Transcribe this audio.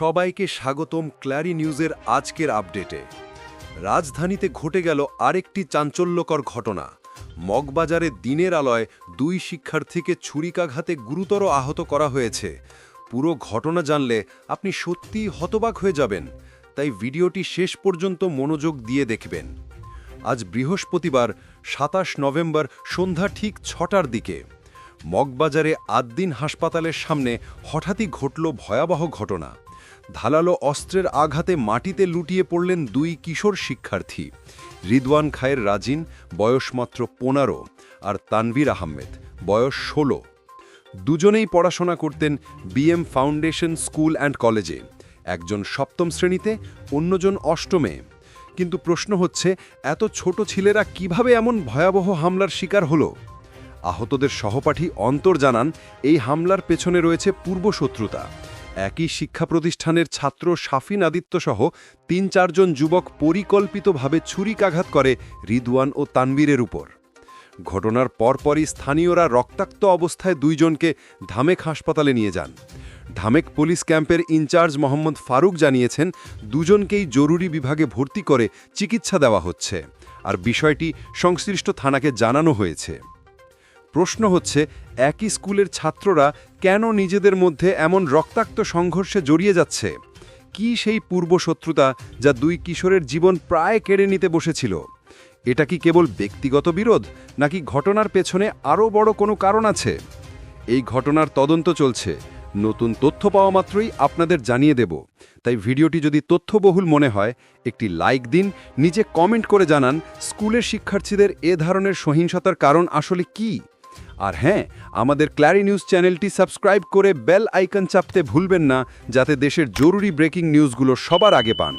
সবাইকে স্বাগতম ক্ল্যারি নিউজের আজকের আপডেটে। রাজধানীতে ঘটে গেল আরেকটি চাঞ্চল্যকর ঘটনা। মগবাজারে দিনের আলয় দুই শিক্ষার্থীকে ছুরিকাঘাতে গুরুতর আহত করা হয়েছে। পুরো ঘটনা জানলে আপনি সত্যিই হতবাক হয়ে যাবেন। তাই ভিডিওটি শেষ পর্যন্ত মনোযোগ দিয়ে দেখবেন। আজ বৃহস্পতিবার, সাতাশ নভেম্বর, সন্ধ্যা ঠিক ছটার দিকে। মগবাজারে আদ্দিন হাসপাতালের সামনে হঠাৎই ঘটল ভয়াবহ ঘটনা। ধারালো অস্ত্রের আঘাতে মাটিতে লুটিয়ে পড়লেন দুই কিশোর শিক্ষার্থী, রিদওয়ান খায়ের রাজিন, বয়স মাত্র পনেরো, আর তানভীর আহমেদ, বয়স ষোলো। দুজনেই পড়াশোনা করতেন বিএম ফাউন্ডেশন স্কুল অ্যান্ড কলেজে, একজন সপ্তম শ্রেণীতে, অন্যজন অষ্টমে। কিন্তু প্রশ্ন হচ্ছে, এত ছোট ছেলেরা কীভাবে এমন ভয়াবহ হামলার শিকার হলো? আহতদের সহপাঠী অন্তর জানান, এই হামলার পেছনে রয়েছে পূর্বশত্রুতা। একই শিক্ষা প্রতিষ্ঠানের ছাত্র শাফিন আদিত্য সহ তিন চারজন যুবক পরিকল্পিতভাবে ছুরিকাঘাত করে রিদওয়ান ও তানবীরের উপর। ঘটনার পরপরই স্থানীয়রা রক্তাক্ত অবস্থায় দুইজনকে ধামেক হাসপাতালে নিয়ে যান। ধামেক পুলিশ ক্যাম্পের ইনচার্জ মোহাম্মদ ফারুক জানিয়েছেন, দুজনকেই জরুরি বিভাগে ভর্তি করে চিকিৎসা দেওয়া হচ্ছে আর বিষয়টি সংশ্লিষ্ট থানাকে জানানো হয়েছে। প্রশ্ন হচ্ছে, একই স্কুলের ছাত্ররা কেন নিজেদের মধ্যে এমন রক্তাক্ত সংঘর্ষে জড়িয়ে যাচ্ছে? কি সেই পূর্বশত্রুতা যা দুই কিশোরের জীবন প্রায় কেড়ে নিতে বসেছিল? এটা কি কেবল ব্যক্তিগত বিরোধ, নাকি ঘটনার পেছনে আরও বড় কোনো কারণ আছে? এই ঘটনার তদন্ত চলছে। নতুন তথ্য পাওয়া মাত্রই আপনাদের জানিয়ে দেব। তাই ভিডিওটি যদি তথ্যবহুল মনে হয়, একটি লাইক দিন, নিজে কমেন্ট করে জানান, স্কুলের শিক্ষার্থীদের এ ধরনের সহিংসতার কারণ আসলে কি? আর হ্যাঁ আমাদের ক্ল্যারি নিউজ চ্যানেলটি সাবস্ক্রাইব করে বেল আইকন চাপতে ভুলবেন না, যাতে দেশের জরুরি ব্রেকিং নিউজগুলো সবার আগে পান।